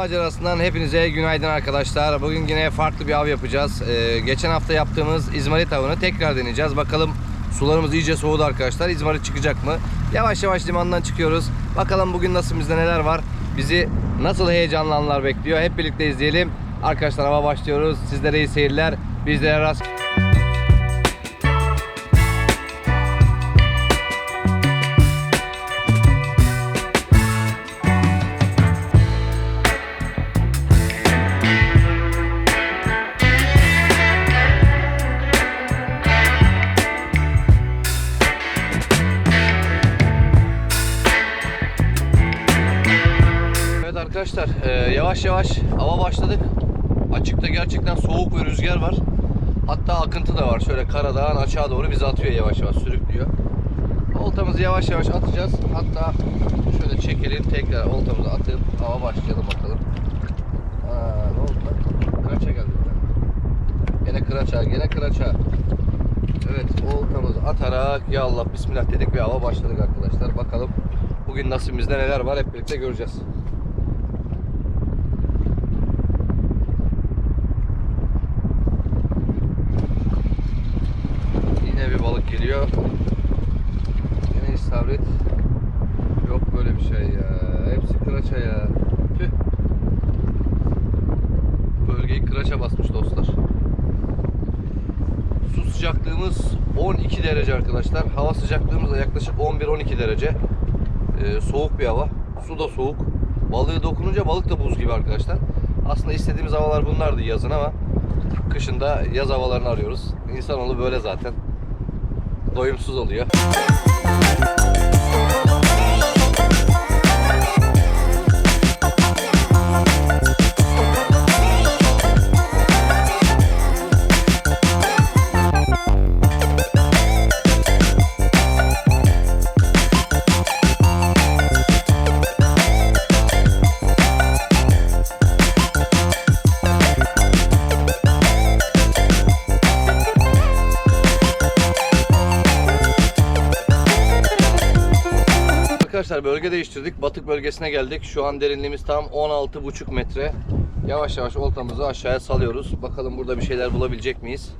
Kanalından hepinize günaydın arkadaşlar. Bugün yine farklı bir av yapacağız. Ee, geçen hafta yaptığımız izmarit avını tekrar deneyeceğiz. Bakalım sularımız iyice soğudu arkadaşlar. İzmarit çıkacak mı? Yavaş yavaş limandan çıkıyoruz. Bakalım bugün nasıl bizde neler var. Bizi nasıl heyecanlı anlar bekliyor. Hep birlikte izleyelim. Arkadaşlar hava başlıyoruz. Sizlere iyi seyirler. Bizlere rast yavaş yavaş hava başladık. Açıkta gerçekten soğuk ve rüzgar var. Hatta akıntı da var. Şöyle karadağın aşağı doğru bizi atıyor yavaş yavaş sürüklüyor. Oltamızı yavaş yavaş atacağız. Hatta şöyle çekelim tekrar oltamızı atıp hava başlayalım bakalım. Aa, ne oldu lan? Kıraça geldi. Gene kıraça, gene kıraça. Evet oltamızı atarak ya Allah bismillah dedik ve hava başladık arkadaşlar. Bakalım bugün nasibimizde neler var hep birlikte göreceğiz. Yine bir balık geliyor. Yine istavrit. Yok böyle bir şey ya. Hepsi kıraça ya. Tüh. Bölgeyi kıraça basmış dostlar. Su sıcaklığımız 12 derece arkadaşlar. Hava sıcaklığımız da yaklaşık 11-12 derece. Ee, soğuk bir hava. Su da soğuk. Balığı dokununca balık da buz gibi arkadaşlar. Aslında istediğimiz havalar bunlardı yazın ama kışında yaz havalarını arıyoruz. İnsanoğlu böyle zaten. Doyumsuz oluyor. Arkadaşlar bölge değiştirdik. Batık bölgesine geldik. Şu an derinliğimiz tam 16,5 metre. Yavaş yavaş oltamızı aşağıya salıyoruz. Bakalım burada bir şeyler bulabilecek miyiz?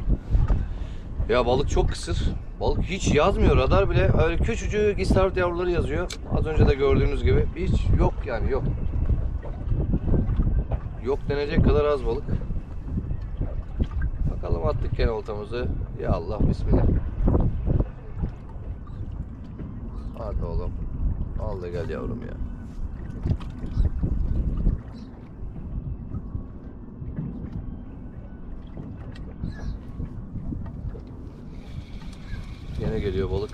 Ya balık çok kısır. Balık hiç yazmıyor. Radar bile öyle küçücük istavrit yavruları yazıyor. Az önce de gördüğünüz gibi. Hiç yok yani yok. Yok denecek kadar az balık. Bakalım attık gene oltamızı. Ya Allah bismillah. Hadi oğlum. Al da gel yavrum ya. Yine geliyor balık.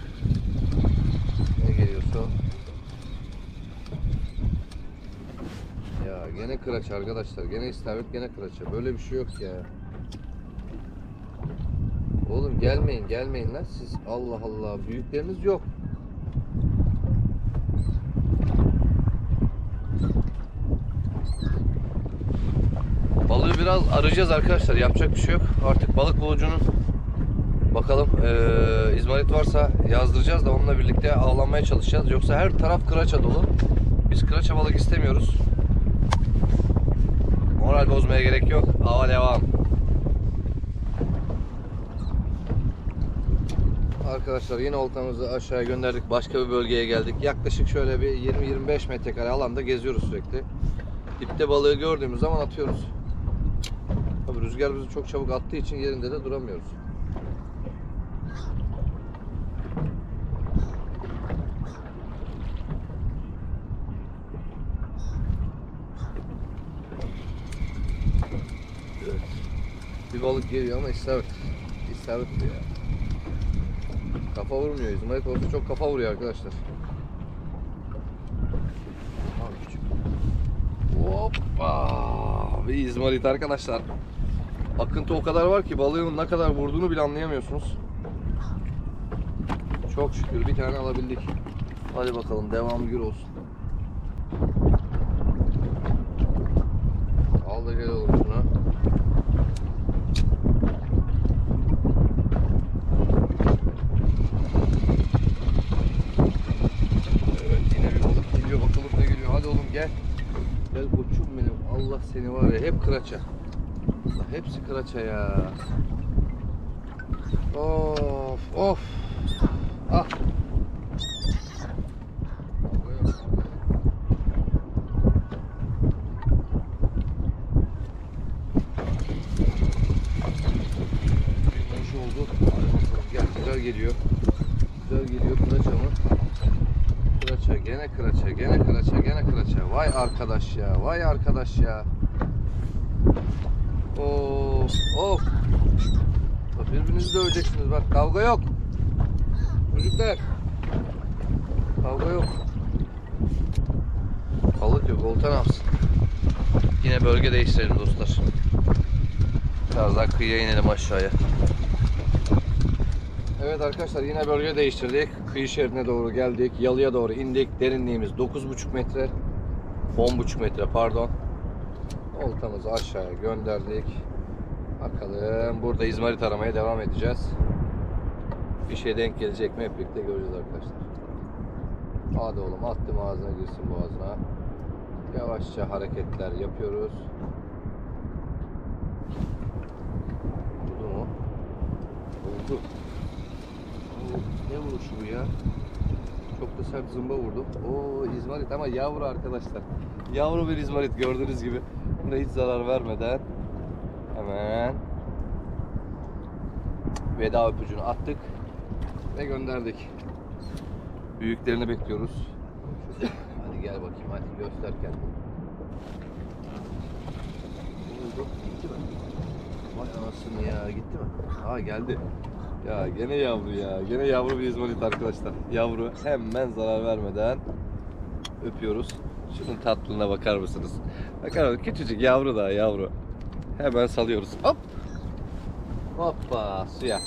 Ne geliyorsa. Ya gene kıraç arkadaşlar. Gene istavrit gene kıraça. Böyle bir şey yok ya. Oğlum gelmeyin gelmeyin lan siz. Allah Allah. Büyükleriniz yok. Balığı biraz arayacağız arkadaşlar. Yapacak bir şey yok. Artık balık bulucunun bakalım eee izmarit varsa yazdıracağız da onunla birlikte avlanmaya çalışacağız. Yoksa her taraf kıraça dolu. Biz kıraça balık istemiyoruz. Moral bozmaya gerek yok. Hava devam. Arkadaşlar yine oltamızı aşağıya gönderdik. Başka bir bölgeye geldik. Yaklaşık şöyle bir 20-25 metrekare alanda geziyoruz sürekli. Dipte balığı gördüğümüz zaman atıyoruz. Rüzgar bizi çok çabuk attığı için yerinde de duramıyoruz. Bir balık geliyor ama. İstavrit bu ya. Kafa vurmuyor. İzmarit olsa çok kafa vuruyor arkadaşlar. Hoppa! Bir izmarit arkadaşlar. Akıntı o kadar var ki balığın ne kadar vurduğunu bile anlayamıyorsunuz. Çok şükür bir tane alabildik. Hadi bakalım devam gür olsun. Al da gel oğlum şuna. Evet yine bir balık geliyor bakalım ne geliyor. Hadi oğlum gel. Gel koçum benim. Allah seni var hep kıraça. Hepsi kıraça ya. Of of. Ah. Oldu. Gel güzel geliyor. Güzel geliyor kıraça mı? Kıraça gene kıraça gene kıraça gene kıraça. Vay arkadaş ya vay arkadaş ya. Of of. Birbirinizi döveceksiniz bak kavga yok. Çocuklar. Kavga yok. Balık yok olta ne yapsın? Yine bölge değiştirelim dostlar. Biraz daha kıyıya inelim aşağıya. Evet arkadaşlar yine bölge değiştirdik. Kıyı şeridine doğru geldik. Yalıya doğru indik. Derinliğimiz 9,5 metre. 10,5 metre pardon. Oltamızı aşağıya gönderdik. Bakalım burada izmarit aramaya devam edeceğiz. Bir şey denk gelecek mi hep birlikte göreceğiz arkadaşlar. Hadi oğlum attım ağzına girsin boğazına. Yavaşça hareketler yapıyoruz. Oldu mu? Oo, Ne vuruşu bu ya? Çok da sert zımba vurdu. Oo izmarit ama yavru arkadaşlar. Yavru bir izmarit gördüğünüz gibi. Buna hiç zarar vermeden hemen veda öpücüğünü attık ve gönderdik. Büyüklerini bekliyoruz. Hadi gel bakayım hadi göster? Gitti mi? Vay anasını ya gitti mi? Aa geldi. Ya gene yavru ya. Gene yavru bir izmarit arkadaşlar. Yavru hemen zarar vermeden öpüyoruz. Şunun tatlılığına bakar mısınız? Bakar mısınız? Küçücük yavru daha yavru. Hemen salıyoruz. Hop. Hoppa suya.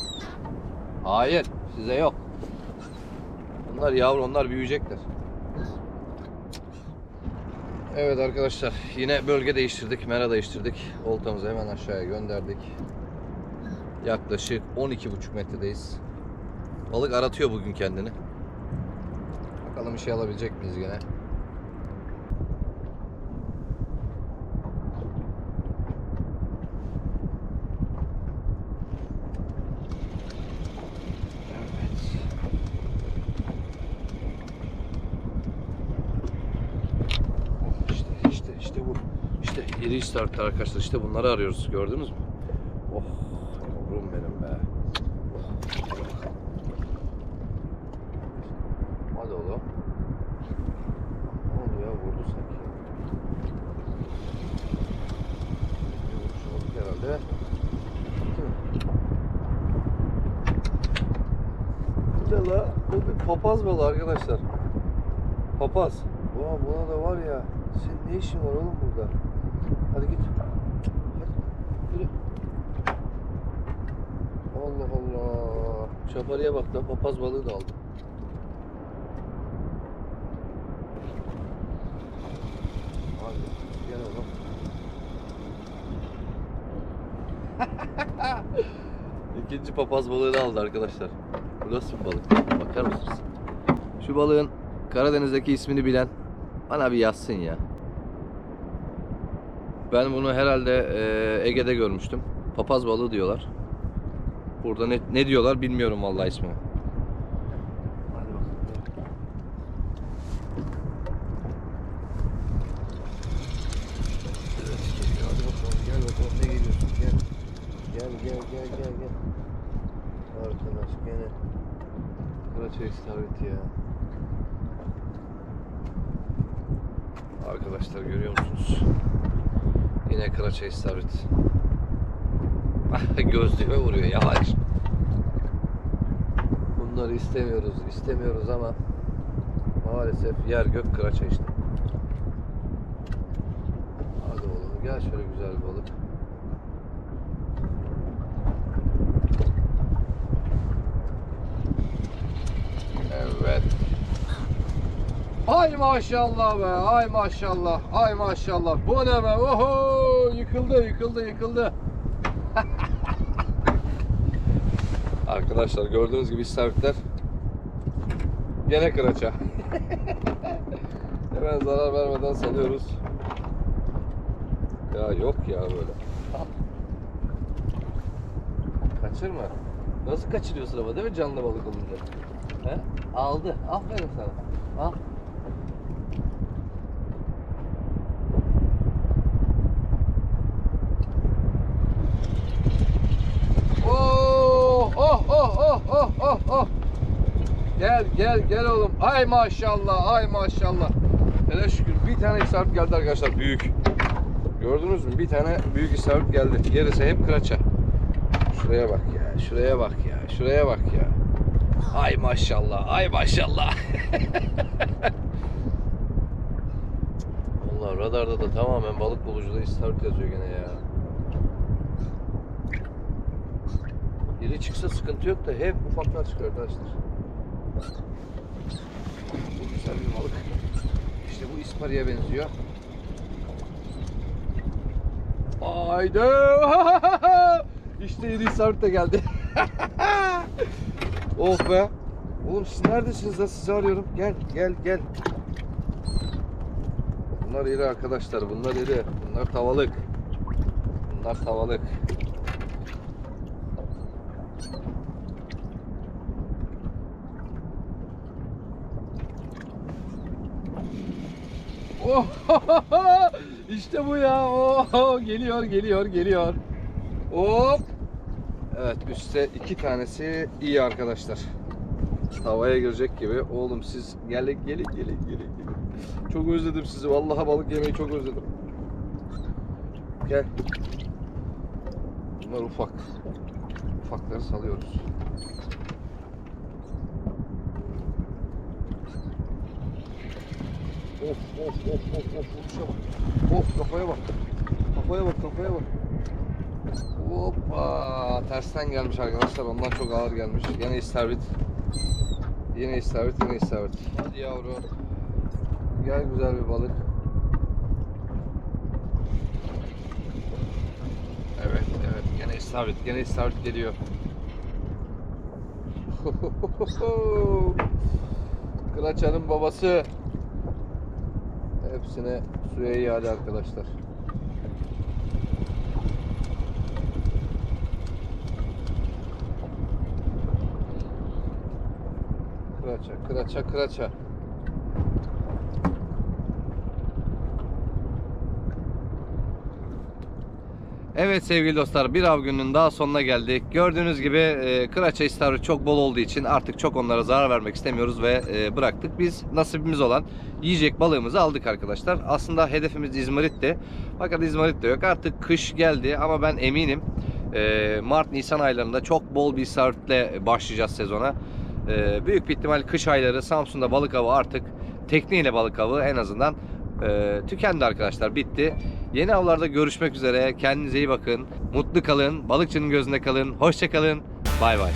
Hayır size yok. Bunlar yavru onlar büyüyecekler. Evet arkadaşlar yine bölge değiştirdik. Mera değiştirdik. Oltamızı hemen aşağıya gönderdik. Yaklaşık 12,5 metredeyiz. Balık aratıyor bugün kendini. Bakalım bir şey alabilecek miyiz gene? Evet. İşte işte işte bu. İstavritler arkadaşlar. İşte bunları arıyoruz. Gördünüz mü? Oh yavrum benim be. Hadi oğlum. Ne oldu ya? Vurdu sanki. Bir vuruş aldık herhalde. Bu ne la? Bu bir papaz balığı arkadaşlar. Papaz. Aa, buna da var ya. Senin ne işin var oğlum burada? Hadi git. Hadi. Yürü. Allah Çapariye bak da papaz balığı da aldı. Hadi gel oğlum. İkinci papaz balığı da aldı arkadaşlar. Bu nasıl bir balık? Bakar mısınız? Şu balığın Karadeniz'deki ismini bilen bana bir yazsın ya. Ben bunu herhalde e, Ege'de görmüştüm. Papaz balığı diyorlar. Burada ne, ne diyorlar bilmiyorum vallahi gene. Karaçay istavrit ya. Arkadaşlar görüyor musunuz? Yine karaçay istavrit. Gözlüğüme vuruyor yavaş. Bunları istemiyoruz, istemiyoruz ama maalesef yer gök kıraça işte. Hadi oğlum gel şöyle güzel balık. Evet. Ay maşallah be, ay maşallah, ay maşallah. Bu ne be? Oho! Yıkıldı, yıkıldı, yıkıldı. Arkadaşlar gördüğünüz gibi istavritler gene kıraça. Hemen zarar vermeden salıyoruz. Ya yok ya böyle. Kaçırma. Nasıl kaçırıyorsun ama değil mi canlı balık olunca? He? Aldı. Aferin sana. Al. Oh, oh, oh, oh, oh, oh, oh. Gel, gel, gel oğlum. Ay maşallah, ay maşallah. Hele şükür bir tane isabet geldi arkadaşlar, büyük. Gördünüz mü? Bir tane büyük isabet geldi. Gerisi hep kıraça. Şuraya bak ya, şuraya bak ya, şuraya bak ya. Ay maşallah, ay maşallah. Allah radarda da tamamen balık bulucuda istavrit yazıyor gene ya. İri çıksa sıkıntı yok da hep ufaklar çıkıyor arkadaşlar. Bu güzel bir balık. İşte bu ispariye benziyor. Haydi. işte iri isabet de geldi. oh be. Oğlum siz neredesiniz lan? Sizi arıyorum. Gel, gel, gel. Bunlar iri arkadaşlar. Bunlar iri. Bunlar tavalık. Bunlar tavalık. Oh, işte bu ya. Oh, geliyor, geliyor, geliyor. Hop. Evet, üstte iki tanesi iyi arkadaşlar. Havaya girecek gibi. Oğlum siz gelin, gelin, gelin, gelin. Çok özledim sizi. Vallahi balık yemeyi çok özledim. Gel. Bunlar ufak. Ufakları salıyoruz. Of of of of of vuruşa bak. Of kafaya bak. Kafaya bak kafaya bak. Hoppa tersten gelmiş arkadaşlar ondan çok ağır gelmiş. Yine istavrit. Yine istavrit yine istavrit. Hadi yavru. Gel güzel bir balık. Evet evet gene istavrit gene istavrit geliyor. Kıraçanın babası. Hepsine suya iade arkadaşlar. Kıraça, kıraça, kıraça. Evet sevgili dostlar bir av gününün daha sonuna geldik. Gördüğünüz gibi e, kıraça istavrit çok bol olduğu için artık çok onlara zarar vermek istemiyoruz ve e, bıraktık. Biz nasibimiz olan yiyecek balığımızı aldık arkadaşlar. Aslında hedefimiz İzmarit'ti. Fakat İzmarit de yok. Artık kış geldi ama ben eminim e, Mart-Nisan aylarında çok bol bir istavritle başlayacağız sezona. E, büyük bir ihtimal kış ayları Samsun'da balık avı artık tekneyle balık avı en azından e, tükendi arkadaşlar bitti. Yeni avlarda görüşmek üzere. Kendinize iyi bakın. Mutlu kalın. Balıkçının gözünde kalın. Hoşça kalın. Bay bay.